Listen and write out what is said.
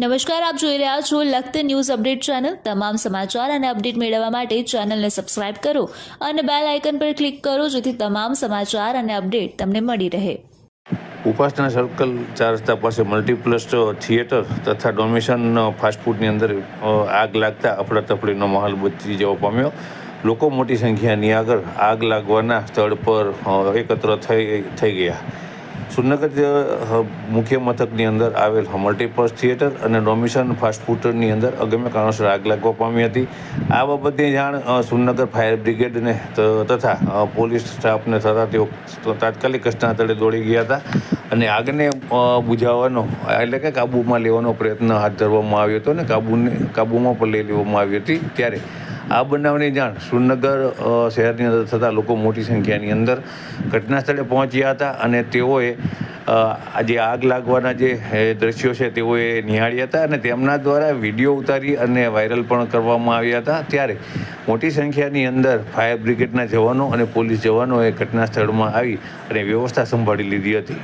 નમસ્કાર, આપ જોઈ રહ્યા છો લખત ન્યૂઝ અપડેટ ચેનલ. તમામ સમાચાર અને અપડેટ મેળવવા માટે ચેનલને સબસ્ક્રાઇબ કરો અને બેલ આઇકન પર ક્લિક કરો જેથી તમામ સમાચાર અને અપડેટ તમને મળી રહે. ઉપાસના સર્કલ ચાર રસ્તા પાસે મલ્ટીપ્લસ થિયેટર તથા ડોમિશન ફાસ્ટફૂડની અંદર આગ લાગતા અફડાતફડીનો માહોલ બચી જવા પામ્યો. લોકો મોટી સંખ્યાની આગળ આગ લાગવાના સ્થળ પર એકત્ર થઈ થઈ ગયા. સુરનગર મુખ્ય મથકની અંદર આવેલ મલ્ટીપર્સ થિયેટર અને ડોમિશન ફાસ્ટફૂડની અંદર અગમ્ય કારણોસર આગ લાગવા પામી હતી. આ બાબતની જાણ સુરનગર ફાયર બ્રિગેડને તથા પોલીસ સ્ટાફને થતાં તેઓ તાત્કાલિક ઘટનાસ્થળે દોડી ગયા હતા અને આગને બુઝાવવાનો એટલે કે કાબૂમાં લેવાનો પ્રયત્ન હાથ ધરવામાં આવ્યો હતો અને કાબૂને, કાબૂમાં પણ લઈ લેવામાં આવી હતી. ત્યારે આ બનાવની જાણ સુરનગર શહેરની અંદર થતાં લોકો મોટી સંખ્યાની અંદર ઘટના સ્થળે પહોંચ્યા હતા અને તેઓએ આજે આગ લાગવાના જે દ્રશ્યો છે તેઓએ નિહાળ્યા હતા અને તેમના દ્વારા વીડિયો ઉતારી અને વાયરલ પણ કરવામાં આવ્યા હતા. ત્યારે મોટી સંખ્યાની અંદર ફાયર બ્રિગેડના જવાનો અને પોલીસ જવાનોએ ઘટના સ્થળમાં આવી અને વ્યવસ્થા સંભાળી લીધી હતી.